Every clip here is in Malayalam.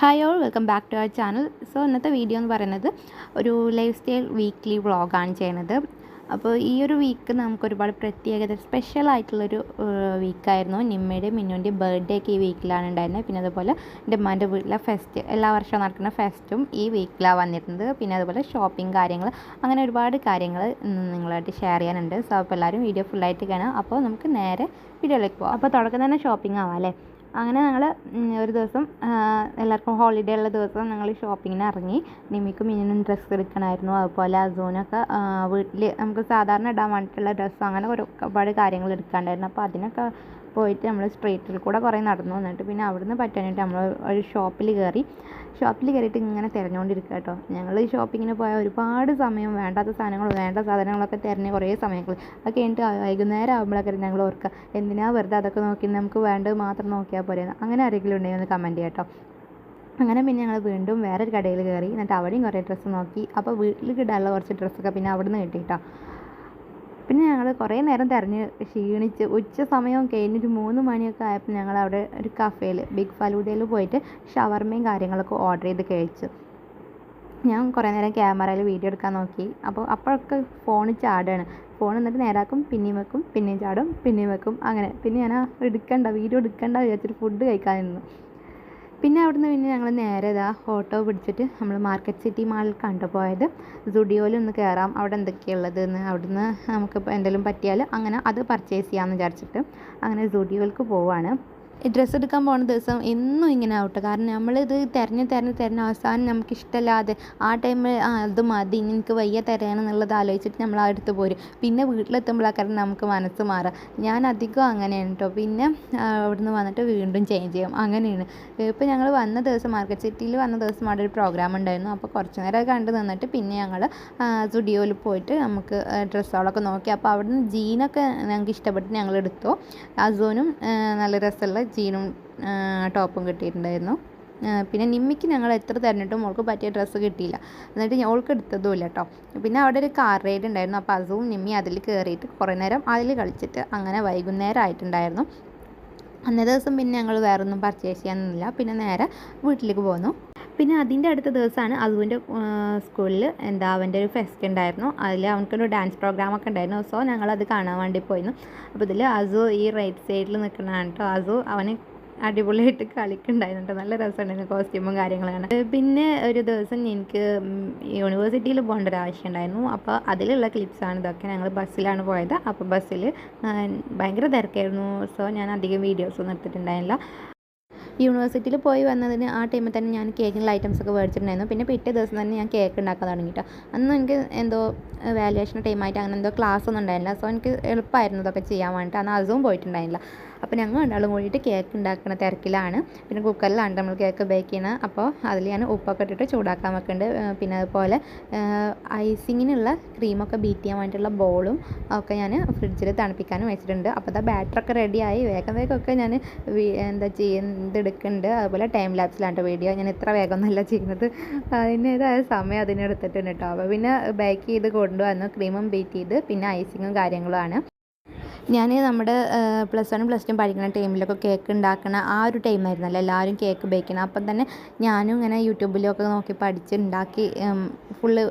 Hi all welcome back to our channel so ഇന്നത്തെ വീഡിയോ എന്ന് പറയുന്നത് ഒരു ലൈഫ് സ്റ്റൈൽ വീക്ക്ലി വ്ളോഗാണ് ചെയ്യുന്നത്. അപ്പോൾ ഈ ഒരു വീക്ക് നമുക്ക് ഒരുപാട് പ്രത്യേകത സ്പെഷ്യൽ ആയിട്ടുള്ളൊരു വീക്കായിരുന്നു നിമ്മയുടെയും മിന്നുവിന്റെ ബർത്ത്ഡേ ഒക്കെ ഈ വീക്കിലാണ് ഉണ്ടായിരുന്നത്. പിന്നെ അതുപോലെ എന്റെ ഉമ്മാന്റെ വീട്ടിലെ ഫെസ്റ്റ് എല്ലാ വർഷവും നടക്കുന്ന ഫെസ്റ്റും ഈ വീക്കിലാണ് വന്നിരുന്നത്. പിന്നെ അതുപോലെ ഷോപ്പിംഗ് കാര്യങ്ങൾ അങ്ങനെ ഒരുപാട് കാര്യങ്ങൾ നിങ്ങളായിട്ട് ഷെയർ ചെയ്യാനുണ്ട്. സോ അപ്പോൾ എല്ലാവരും വീഡിയോ ഫുള്ളായിട്ട് കാണാം അപ്പോൾ നമുക്ക് നേരെ വീഡിയോയിലേക്ക് പോകാം അപ്പോൾ തുടക്കം തന്നെ ഷോപ്പിംഗ് ആവാം അല്ലേ? അങ്ങനെ ഞങ്ങൾ ഒരു ദിവസം എല്ലാവർക്കും ഹോളിഡേ ഉള്ള ദിവസം ഞങ്ങൾ ഷോപ്പിങ്ങിന് ഇറങ്ങി. നിമിക്ക് മിനിനും ഡ്രസ്സ് എടുക്കണമായിരുന്നു. അതുപോലെ അസൂനൊക്കെ വീട്ടിൽ നമുക്ക് സാധാരണ ഇടാൻ വേണ്ടിയിട്ടുള്ള ഡ്രസ്സ് അങ്ങനെ ഒരുപാട് കാര്യങ്ങൾ എടുക്കാണ്ടായിരുന്നു. അപ്പോൾ അതിനൊക്കെ പോയിട്ട് നമ്മൾ സ്ട്രീറ്റിൽ കൂടെ കുറേ നടന്നു വന്നിട്ട് പിന്നെ അവിടുന്ന് പറ്റാനായിട്ട് നമ്മൾ ഒരു ഷോപ്പിൽ കയറി. ഷോപ്പിൽ കയറിയിട്ട് ഇങ്ങനെ തിരഞ്ഞുകൊണ്ടിരിക്കുക കേട്ടോ. ഞങ്ങൾ ഷോപ്പിങ്ങിന് പോയ ഒരുപാട് സമയം വേണ്ടാത്ത സാധനങ്ങൾ വേണ്ട സാധനങ്ങളൊക്കെ തിരഞ്ഞ് കുറേ സമയങ്ങൾ. അത് കഴിഞ്ഞിട്ട് വൈകുന്നേരം ആകുമ്പോഴൊക്കെ ഞങ്ങൾ ഓർക്കുക എന്തിനാ വെറുതെ അതൊക്കെ നോക്കി നമുക്ക് വേണ്ടത് മാത്രം നോക്കിയാൽ പോരെ അങ്ങനെ ആരെങ്കിലും ഉണ്ടെങ്കിൽ ഒന്ന് കമന്റ് ചെയ്യാം കേട്ടോ. അങ്ങനെ പിന്നെ ഞങ്ങൾ വീണ്ടും വേറൊരു കടയിൽ കയറി. എന്നിട്ട് അവിടെയും കുറേ ഡ്രസ്സ് നോക്കി. അപ്പോൾ വീട്ടിൽ കിട്ടാനുള്ള കുറച്ച് ഡ്രസ്സൊക്കെ പിന്നെ അവിടുന്ന് കിട്ടി കേട്ടോ. പിന്നെ ഞങ്ങൾ കുറേ നേരം തിരഞ്ഞ് ക്ഷീണിച്ച് ഉച്ച സമയം കഴിഞ്ഞൊരു മൂന്ന് മണിയൊക്കെ ആയപ്പോൾ ഞങ്ങൾ അവിടെ ഒരു കഫേയിൽ ബിഗ് ഫലൂദയിൽ പോയിട്ട് ഷവർമയും കാര്യങ്ങളൊക്കെ ഓർഡർ ചെയ്ത് കഴിച്ചു. ഞാൻ കുറേ നേരം ക്യാമറയിൽ വീഡിയോ എടുക്കാൻ നോക്കി. അപ്പോൾ അപ്പോഴൊക്കെ ഫോൺ ചാടുകയാണ് ഫോൺ എന്നിട്ട് നേരാക്കും പിന്നെയും വെക്കും പിന്നെയും ചാടും പിന്നെയും വെക്കും അങ്ങനെ. പിന്നെ ഞാൻ എടുക്കണ്ട വീഡിയോ എടുക്കണ്ട വിചാരിച്ചിട്ട് ഫുഡ് കഴിക്കാൻ നിന്നു പിന്നെ അവിടുന്ന് പിന്നെ ഞങ്ങൾ നേരെ ഇതാ ഓട്ടോ പിടിച്ചിട്ട് നമ്മൾ മാർക്കറ്റ് സിറ്റി മാളിൽ കണ്ടുപോയത് സുഡിയോയിൽ ഒന്ന് കയറാം അവിടെ എന്തൊക്കെയുള്ളത് എന്ന് അവിടുന്ന് നമുക്ക് എന്തെങ്കിലും പറ്റിയാൽ അങ്ങനെ അത് പർച്ചേസ് ചെയ്യാമെന്ന് വിചാരിച്ചിട്ട് അങ്ങനെ സുഡിയോയിലേക്ക് പോവാണ്. ഡ്രസ്സ് എടുക്കാൻ പോകുന്ന ദിവസം എന്നും ഇങ്ങനെ ആവട്ടെ. കാരണം നമ്മളിത് തിരഞ്ഞ് തിരഞ്ഞ് തിരഞ്ഞ് അവസാനം നമുക്ക് ഇഷ്ടമല്ലാതെ ആ ടൈമിൽ ആ അത് മതി എനിക്ക് വയ്യ തരണം എന്നുള്ളത് ആലോചിച്ചിട്ട് നമ്മൾ ആ പോരും. പിന്നെ വീട്ടിലെത്തുമ്പോഴാക്കാരം നമുക്ക് മനസ്സ് മാറുക ഞാൻ അധികം അങ്ങനെയാണ് കേട്ടോ പിന്നെ അവിടുന്ന് വന്നിട്ട് വീണ്ടും ചേഞ്ച് ചെയ്യും. അങ്ങനെയാണ്. ഇപ്പോൾ ഞങ്ങൾ വന്ന ദിവസം മാർക്കറ്റ് സിറ്റിയിൽ വന്ന ദിവസം അവിടെ ഒരു പ്രോഗ്രാം ഉണ്ടായിരുന്നു. അപ്പോൾ കുറച്ച് നേരം കണ്ട് നിന്നിട്ട് പിന്നെ ഞങ്ങൾ സ്റ്റുഡിയോയിൽ പോയിട്ട് നമുക്ക് ഡ്രസ്സുകളൊക്കെ നോക്കി. അപ്പോൾ അവിടുന്ന് ജീനൊക്കെ ഞങ്ങൾക്ക് ഇഷ്ടപ്പെട്ട് ഞങ്ങൾ എടുത്തു. അസോനും നല്ല രസമുള്ള ജീനും ടോപ്പും കിട്ടിയിട്ടുണ്ടായിരുന്നു. പിന്നെ നിമ്മിക്ക് ഞങ്ങൾ എത്ര തിരഞ്ഞിട്ടും ഓൾക്ക് പറ്റിയ ഡ്രസ്സ് കിട്ടിയില്ല. എന്നിട്ട് ഓൾക്ക് എടുത്തതും ഇല്ല കേട്ടോ പിന്നെ അവിടെ ഒരു കാർ റൈഡ് ഉണ്ടായിരുന്നു. അപ്പോൾ അതും നിമ്മി അതിൽ കയറിയിട്ട് കുറേ നേരം അതിൽ കളിച്ചിട്ട് അങ്ങനെ വൈകുന്നേരം ആയിട്ടുണ്ടായിരുന്നു. അന്നേ ദിവസം പിന്നെ ഞങ്ങൾ വേറൊന്നും പർച്ചേസ് ചെയ്യാനൊന്നുമില്ല. പിന്നെ നേരെ വീട്ടിലേക്ക് പോന്നു. പിന്നെ അതിന്റെ അടുത്ത ദിവസമാണ് അതുവിന്റെ സ്കൂളിൽ എന്താ അവന്റെ ഒരു ഫെസ്റ്റ് ഉണ്ടായിരുന്നു. അതിൽ അവനക്കൊരു ഡാൻസ് പ്രോഗ്രാമൊക്കെ ഉണ്ടായിരുന്നു. സോ ഞങ്ങളത് കാണാൻ വേണ്ടി പോയിരുന്നു. അപ്പോൾ ഇതിൽ അസു ഈ റൈറ്റ് സൈഡിൽ നിൽക്കുന്നതാണ് കേട്ടോ അസു അവന് അടിപൊളിയായിട്ട് കളിക്കുന്നുണ്ടായിരുന്നു നല്ല രസമുണ്ടായിരുന്നു കോസ്റ്റ്യൂമും കാര്യങ്ങളാണ് പിന്നെ ഒരു ദിവസം എനിക്ക് യൂണിവേഴ്സിറ്റിയിൽ പോകേണ്ട ഒരു ആവശ്യം ഉണ്ടായിരുന്നു. അപ്പോൾ അതിലുള്ള ക്ലിപ്സാണ് ഇതൊക്കെ ഞങ്ങൾ ബസ്സിലാണ് പോയത്. അപ്പോൾ ബസ്സിൽ ഭയങ്കര തിരക്കായിരുന്നു. സോ ഞാൻ അധികം വീഡിയോസൊന്നും എടുത്തിട്ടുണ്ടായില്ല യൂണിവേഴ്സിറ്റിയിൽ പോയി വന്നതിന് ആ ടൈമിൽ തന്നെ ഞാൻ കേക്കിനുള്ള ഐറ്റംസ് ഒക്കെ മേടിച്ചിട്ടുണ്ടായിരുന്നു. പിന്നെ പിറ്റേ ദിവസം തന്നെ ഞാൻ കേക്ക് ഉണ്ടാക്കാൻ തുടങ്ങി കേട്ടോ അന്ന് എനിക്ക് എന്തോ വാല്യുവേഷൻ ടൈമായിട്ട് അങ്ങനെ എന്തോ ക്ലാസ് ഒന്നും ഉണ്ടായിരുന്നില്ല. സോ എനിക്ക് എളുപ്പമായിരുന്നു ഇതൊക്കെ ചെയ്യാൻ വേണ്ടിയിട്ട് അന്ന് അതും പോയിട്ടുണ്ടായില്ല അപ്പോൾ ഞങ്ങൾ രണ്ടാളും കൂടിയിട്ട് കേക്ക് ഉണ്ടാക്കുന്ന തിരക്കിലാണ്. പിന്നെ കുക്കറിലാണ് നമ്മൾ കേക്ക് ബേക്ക് ചെയ്യുന്നത് അപ്പോൾ അതിൽ ഞാൻ ഉപ്പൊക്കെ ഇട്ടിട്ട് ചൂടാക്കാൻ വെക്കുന്നുണ്ട് പിന്നെ അതുപോലെ ഐസിങ്ങിനുള്ള ക്രീമൊക്കെ ബീറ്റ് ചെയ്യാൻ വേണ്ടിയിട്ടുള്ള ബോളും ഒക്കെ ഞാൻ ഫ്രിഡ്ജിൽ തണുപ്പിക്കാനും വെച്ചിട്ടുണ്ട്. അപ്പോൾ അതാ ബാറ്ററൊക്കെ റെഡിയായി വേഗം വേഗം ഒക്കെ ഞാൻ എന്താ ചെയ്യുന്നത് എടുക്കുന്നുണ്ട് അതുപോലെ ടൈം ലാപ്സിലാണ് വീഡിയോ ഞാൻ ഇത്ര വേഗമൊന്നുമല്ല ചെയ്യുന്നത്. അതിന്റേതായ സമയം അതിനെടുത്തിട്ടുണ്ട് കേട്ടോ അപ്പോൾ പിന്നെ ബേക്ക് ചെയ്ത് കൊണ്ടുവന്നു. ക്രീമും ബീറ്റ് ചെയ്ത്. പിന്നെ ഐസിങ്ങും കാര്യങ്ങളുമാണ് ഞാൻ നമ്മുടെ പ്ലസ് വണ്ണും പ്ലസ് ടു പഠിക്കുന്ന ടൈമിലൊക്കെ കേക്ക് ഉണ്ടാക്കണ ആ ഒരു ടൈമായിരുന്നല്ലോ എല്ലാവരും കേക്ക് ബേക്കണം അപ്പം തന്നെ ഞാനും ഇങ്ങനെ യൂട്യൂബിലൊക്കെ നോക്കി പഠിച്ച് ഉണ്ടാക്കി ഫുള്ള്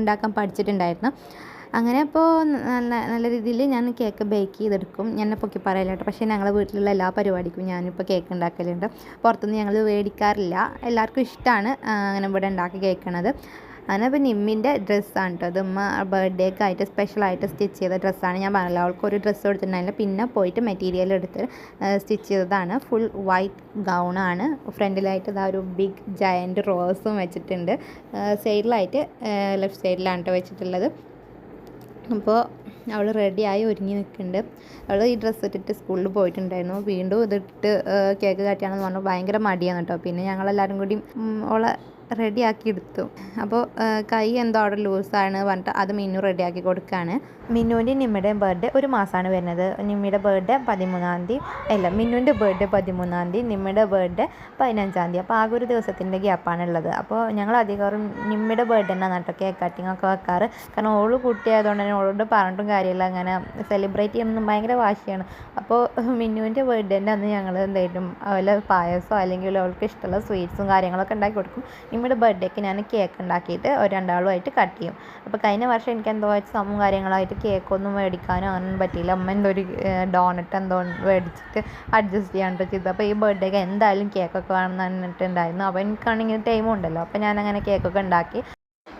ഉണ്ടാക്കാൻ പഠിച്ചിട്ടുണ്ടായിരുന്നു. അങ്ങനെ അപ്പോൾ നല്ല നല്ല രീതിയിൽ ഞാൻ കേക്ക് ബേക്ക് ചെയ്തെടുക്കും. ഞാൻ പൊക്കി പറയില്ല കേട്ടോ. പക്ഷേ ഞങ്ങളുടെ വീട്ടിലുള്ള എല്ലാ പരിപാടിക്കും ഞാനിപ്പോൾ കേക്ക് ഉണ്ടാക്കലുണ്ട് പുറത്തുനിന്ന് ഞങ്ങൾ മേടിക്കാറില്ല. എല്ലാവർക്കും ഇഷ്ടമാണ് അങ്ങനെ ഇവിടെ ഉണ്ടാക്കി കേൾക്കണത് അങ്ങനെ അപ്പോൾ നിമ്മിന്റെ ഡ്രസ്സാണ് കേട്ടോ അത് ഉമ്മ ബർത്ത്ഡേക്ക് ആയിട്ട് സ്പെഷ്യലായിട്ട് സ്റ്റിച്ച് ചെയ്ത ഡ്രസ്സാണ് ഞാൻ പറഞ്ഞത്. അവൾക്ക് ഒരു ഡ്രസ്സ് കൊടുത്തിട്ടുണ്ടായില്ല പിന്നെ പോയിട്ട് മെറ്റീരിയൽ എടുത്ത് സ്റ്റിച്ച് ചെയ്തതാണ്. ഫുൾ വൈറ്റ് ഗൗണാണ് ഫ്രണ്ടിലായിട്ട് ഇതാ ഒരു ബിഗ് ജയന്റ് റോസും വെച്ചിട്ടുണ്ട്. സൈഡിലായിട്ട് ലെഫ്റ്റ് സൈഡിലാണ് കേട്ടോ വെച്ചിട്ടുള്ളത്. അപ്പോൾ അവൾ റെഡിയായി ഒരുങ്ങി നിൽക്കുന്നുണ്ട്. അവൾ ഈ ഡ്രസ്സ് ഇട്ടിട്ട് സ്കൂളിൽ പോയിട്ടുണ്ടായിരുന്നു. വീണ്ടും ഇതിട്ട് കേക്ക് കട്ടിയാണെന്ന് പറഞ്ഞു ഭയങ്കര മടിയാണ് കേട്ടോ പിന്നെ ഞങ്ങളെല്ലാവരും കൂടി ഓളെ റെഡിയാക്കി എടുത്തു. അപ്പോൾ കൈ എന്തോ അവിടെ ലൂസാണ് പറഞ്ഞിട്ട് അത് മിന്നു റെഡിയാക്കി കൊടുക്കുകയാണ് മിന്നുവിന്റെ നിമ്മയുടെയും ബർത്ത്ഡേ ഒരു മാസമാണ് വരുന്നത്. നിമ്മയുടെ ബർത്ത്ഡേ പതിമൂന്നാം തീയതി അല്ല മിന്നുവിന്റെ ബർത്ത്ഡേ പതിമൂന്നാം തീയതി നിമ്മയുടെ ബർത്ത്ഡേ പതിനഞ്ചാം തീയതി. അപ്പോൾ ആകെ ഒരു ദിവസത്തിന്റെ ഗ്യാപ്പാണ് ഉള്ളത്. അപ്പോൾ ഞങ്ങൾ അധികം നിമ്മയുടെ ബർത്ത്ഡേ എന്നാണ് കേട്ടോ കേക്ക് കട്ടിങ് ഒക്കെ വെക്കാറ്. കാരണം ഓൾ കുട്ടിയായതുകൊണ്ട് തന്നെ ഓളോട് പറഞ്ഞിട്ട് പറഞ്ഞിട്ടും കാര്യമില്ല. അങ്ങനെ സെലിബ്രേറ്റ് ചെയ്യുന്നത് ഭയങ്കര വാശിയാണ്. അപ്പോൾ മിന്നുവിന്റെ ബർത്ത്ഡേന്റെ അന്ന് ഞങ്ങൾ എന്തായിട്ടും അവളെ പായസം അല്ലെങ്കിൽ അവൾക്ക് ഇഷ്ടമുള്ള സ്വീറ്റ്സും കാര്യങ്ങളൊക്കെ ഉണ്ടാക്കി കൊടുക്കും. നിങ്ങളുടെ ബർത്ത്ഡേക്ക് ഞാൻ കേക്ക് ഉണ്ടാക്കിയിട്ട് ഒരു രണ്ടാളുമായിട്ട് കട്ട് ചെയ്യും. അപ്പോൾ കഴിഞ്ഞ വർഷം എനിക്ക് എന്തോ എക്സാമും കാര്യങ്ങളായിട്ട് കേക്കൊന്നും മേടിക്കാനോ അങ്ങനെ പറ്റിയില്ല. അമ്മ എന്തോ ഒരു ഡോണറ്റ് എന്തോ മേടിച്ചിട്ട് അഡ്ജസ്റ്റ് ചെയ്യാണ്ട് ചെയ്തു. അപ്പോൾ ഈ ബർത്ത്ഡേക്ക് എന്തായാലും കേക്കൊക്കെ വേണം എന്ന് പറഞ്ഞിട്ടുണ്ടായിരുന്നു. അപ്പോൾ എനിക്കാണെങ്കിൽ ടൈമും ഉണ്ടല്ലോ. അപ്പോൾ ഞാനങ്ങനെ കേക്കൊക്കെ ഉണ്ടാക്കി.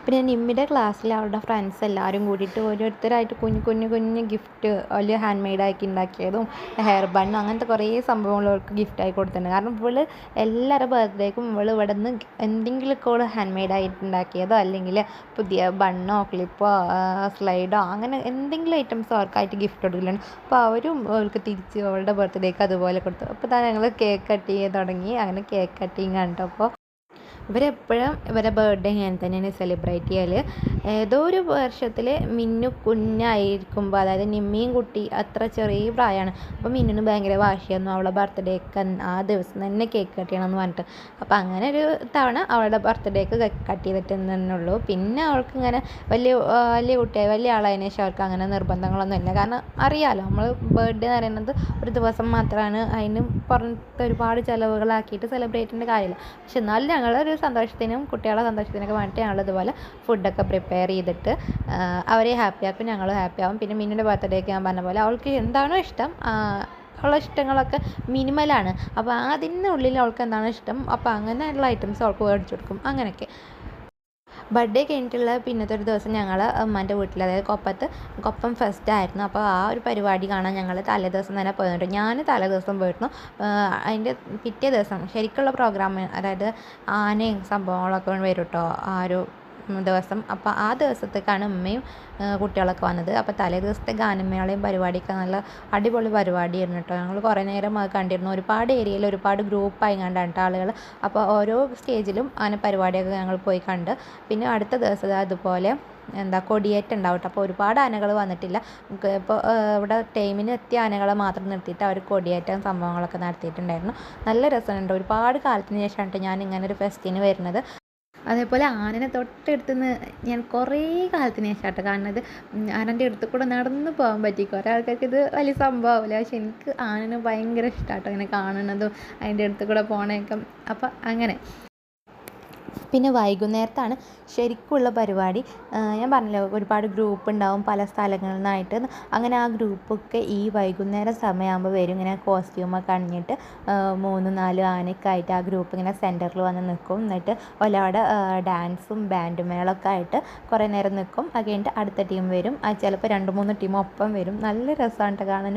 പിന്നെ നിമ്മിയുടെ ക്ലാസ്സിൽ അവളുടെ ഫ്രണ്ട്സ് എല്ലാവരും കൂടിയിട്ട് ഓരോരുത്തരായിട്ട് കുഞ്ഞു കുഞ്ഞു കുഞ്ഞു ഗിഫ്റ്റ് വലിയ ഹാൻഡ് മെയ്ഡാക്കി ഉണ്ടാക്കിയതും ഹെയർ ബൺ അങ്ങനത്തെ കുറേ സംഭവങ്ങൾ അവൾക്ക് ഗിഫ്റ്റായി കൊടുത്തിട്ടുണ്ട്. കാരണം ഇവൾ എല്ലാവരുടെ ബർത്ത്ഡേക്കും ഇവൾ ഇവിടെ നിന്ന് എന്തെങ്കിലുമൊക്കെ അവൾ ഹാൻഡ് മെയ്ഡായിട്ട് ഉണ്ടാക്കിയതോ അല്ലെങ്കിൽ പുതിയ ബണ്ണോ ക്ലിപ്പോ സ്ലൈഡോ അങ്ങനെ എന്തെങ്കിലും ഐറ്റംസ് അവർക്കായിട്ട് ഗിഫ്റ്റ് കൊടുക്കലുണ്ട്. അപ്പോൾ അവരും അവൾക്ക് തിരിച്ച് അവളുടെ ബർത്ത്ഡേക്ക് അതുപോലെ കൊടുത്തു. അപ്പോൾ തന്നെ ഞങ്ങൾ കേക്ക് കട്ട് ചെയ്യാൻ തുടങ്ങി. അങ്ങനെ കേക്ക് കട്ടിങ് കണ്ടപ്പോൾ ഇവരെപ്പോഴും ഇവരെ ബർത്ത്ഡേ ഇങ്ങനെ തന്നെയാണ് സെലിബ്രേറ്റ് ചെയ്യൽ ഏതോ ഒരു വർഷത്തിൽ മിന്നു കുഞ്ഞായിരിക്കുമ്പോൾ അതായത് നിമ്മിയും കുട്ടി അത്ര ചെറിയ പ്രായമാണ് അപ്പോൾ മിന്നിന് ഭയങ്കര വാശിയായിരുന്നു. അവളെ ബർത്ത്ഡേക്ക് ആ ദിവസം തന്നെ കേക്ക് കട്ട് ചെയ്യണം എന്ന് പറഞ്ഞിട്ട്. അപ്പോൾ അങ്ങനെ ഒരു തവണ അവളുടെ ബർത്ത്ഡേക്ക് കട്ട് ചെയ്തിട്ടുള്ളൂ പിന്നെ അവൾക്ക് ഇങ്ങനെ വലിയ വലിയ കുട്ടിയായി വലിയ ആളായതിനു ശേഷം അവർക്ക് അങ്ങനെ നിർബന്ധങ്ങളൊന്നും ഇല്ല. കാരണം അറിയാമല്ലോ നമ്മൾ ബർത്ത്ഡേ എന്ന് പറയുന്നത് ഒരു ദിവസം മാത്രമാണ് അതിന് പുറത്ത് ഒരുപാട് ചിലവുകളാക്കിയിട്ട് സെലിബ്രേറ്റിന്റെ കാര്യമില്ല. പക്ഷെ എന്നാലും ഞങ്ങളൊരു സന്തോഷത്തിനും കുട്ടികളുടെ സന്തോഷത്തിനൊക്കെ വേണ്ടിയിട്ട് ഞങ്ങൾ ഇതുപോലെ ഫുഡൊക്കെ പ്രിപ്പയർ ചെയ്തിട്ട് അവരെ ഹാപ്പി ആക്കും ഞങ്ങൾ ഹാപ്പി ആവും. പിന്നെ മിന്നിന്റെ ബർത്ത്ഡേക്ക് ഞാൻ പറഞ്ഞ പോലെ അവൾക്ക് എന്താണോ ഇഷ്ടം ഉള്ള ഇഷ്ടങ്ങളൊക്കെ മിനിമലാണ് അപ്പോൾ അതിനുള്ളിൽ അവൾക്ക് എന്താണോ ഇഷ്ടം അപ്പോൾ അങ്ങനെയുള്ള ഐറ്റംസ് അവൾക്ക് മേടിച്ചു കൊടുക്കും. അങ്ങനെയൊക്കെ. ബർത്ത്ഡേ കഴിഞ്ഞിട്ടുള്ള പിന്നത്തെ ഒരു ദിവസം ഞങ്ങൾ ഉമ്മാന്റെ വീട്ടിൽ അതായത് കൊപ്പത്ത് കൊപ്പം ഫെസ്റ്റ് ആയിരുന്നു. അപ്പോൾ ആ ഒരു പരിപാടി കാണാൻ ഞങ്ങൾ തലേ ദിവസം തന്നെ പോയിട്ടുണ്ട് ഞാൻ തലേ ദിവസം പോയിരുന്നു. അതിന്റെ പിറ്റേ ദിവസം ശരിക്കുള്ള പ്രോഗ്രാം അതായത് ആനയും സംഭവങ്ങളൊക്കെ വരും കേട്ടോ ആ ഒരു ദിവസം. അപ്പോൾ ആ ദിവസത്തേക്കാണ് അമ്മയും കുട്ടികളൊക്കെ വന്നത്. അപ്പോൾ തലേ ദിവസത്തെ ഗാനമേളയും പരിപാടിയൊക്കെ നല്ല അടിപൊളി പരിപാടിയായിരുന്നു കേട്ടോ. ഞങ്ങൾ കുറേ നേരം അത് കണ്ടിരുന്നു. ഒരുപാട് ഏരിയയിൽ ഒരുപാട് ഗ്രൂപ്പായി കണ്ടാണ് ആളുകൾ അപ്പോൾ ഓരോ സ്റ്റേജിലും അങ്ങനെ പരിപാടിയൊക്കെ ഞങ്ങൾ പോയി കണ്ട്. പിന്നെ അടുത്ത ദിവസം അതുപോലെ എന്താ കൊടിയേറ്റം ഉണ്ടാവും അപ്പോൾ ഒരുപാട് ആനകൾ വന്നിട്ടില്ല. ഇപ്പോൾ ഇവിടെ ടൈമിന് എത്തിയ ആനകളെ മാത്രം നിർത്തിയിട്ട് അവർ കൊടിയേറ്റം സംഭവങ്ങളൊക്കെ നടത്തിയിട്ടുണ്ടായിരുന്നു. നല്ല രസമുണ്ട്. ഒരുപാട് കാലത്തിന് ശേഷമാണ് ഞാൻ ഇങ്ങനെ ഒരു ഫെസ്റ്റിന് വരുന്നത്. അതേപോലെ ആനനെ തൊട്ടടുത്ത് നിന്ന് ഞാൻ കുറേ കാലത്തിന് ശേഷം കേട്ടോ കാണുന്നത്. ആനന്റെ അടുത്ത് കൂടെ നടന്ന് പോകാൻ പറ്റി കുറേ ആൾക്കാർക്ക് ഇത് വലിയ സംഭവമാവില്ല. പക്ഷെ എനിക്ക് ആനനെ ഭയങ്കര ഇഷ്ടമാട്ടോ ഇങ്ങനെ കാണുന്നതും അതിന്റെ അടുത്ത് കൂടെ പോണേക്കും. അപ്പം അങ്ങനെ. പിന്നെ വൈകുന്നേരത്താണ് ശരിക്കുള്ള പരിപാടി. ഞാൻ പറഞ്ഞല്ലോ ഒരുപാട് ഗ്രൂപ്പ് ഉണ്ടാവും പല സ്ഥലങ്ങളിൽ നിന്നായിട്ട് അങ്ങനെ ആ ഗ്രൂപ്പൊക്കെ ഈ വൈകുന്നേരം സമയമാകുമ്പോൾ വരും. ഇങ്ങനെ കോസ്റ്റ്യൂമൊക്കെ അണിഞ്ഞിട്ട് മൂന്ന് നാല് ആനയൊക്കെ ആയിട്ട് ആ ഗ്രൂപ്പ് ഇങ്ങനെ സെന്ററിൽ വന്ന് നിൽക്കും. എന്നിട്ട് ഒലവിടെ ഡാൻസും ബാൻഡ് മേളൊക്കെ ആയിട്ട് കുറേ നേരം നിൽക്കും. അത് കഴിഞ്ഞിട്ട് അടുത്ത ടീം വരും. ചിലപ്പോൾ രണ്ട് മൂന്ന് ടീം ഒപ്പം വരും. നല്ല രസമാണ് കാണാൻ.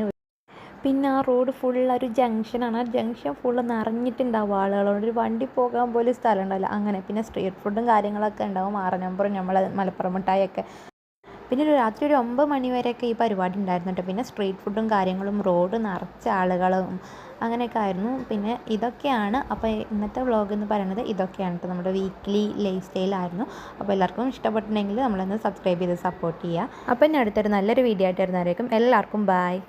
പിന്നെ ആ റോഡ് ഫുൾ ഒരു ജംഗ്ഷനാണ്. ആ ജംഗ്ഷൻ ഫുള്ള് നിറഞ്ഞിട്ടുണ്ടാവും ആളുകളോട്. ഒരു വണ്ടി പോകാൻ പോലും സ്ഥലം ഉണ്ടാവില്ല അങ്ങനെ പിന്നെ സ്ട്രീറ്റ് ഫുഡും കാര്യങ്ങളൊക്കെ ഉണ്ടാവും. ആറ് നമ്പറും നമ്മൾ മലപ്പുറം മിഠായിയൊക്കെ പിന്നെ ഒരു രാത്രി ഒരു ഒമ്പത് മണി വരെയൊക്കെ ഈ പരിപാടി ഉണ്ടായിരുന്നു കേട്ടോ. പിന്നെ സ്ട്രീറ്റ് ഫുഡും കാര്യങ്ങളും റോഡ് നിറച്ച ആളുകളും അങ്ങനെയൊക്കെ ആയിരുന്നു. പിന്നെ ഇതൊക്കെയാണ് അപ്പോൾ ഇന്നത്തെ വ്ളോഗ് എന്ന് പറയുന്നത് ഇതൊക്കെയാണ് കേട്ടോ. നമ്മുടെ വീക്ക്ലി ലൈഫ് സ്റ്റൈലായിരുന്നു അപ്പോൾ എല്ലാവർക്കും ഇഷ്ടപ്പെട്ടിട്ടുണ്ടെങ്കിൽ നമ്മളൊന്ന് സബ്സ്ക്രൈബ് ചെയ്ത് സപ്പോർട്ട് ചെയ്യുക. അപ്പോൾ ഇനി അടുത്തൊരു നല്ലൊരു വീഡിയോ ആയിട്ട് വരുന്നവരേക്കും എല്ലാവർക്കും ബായ്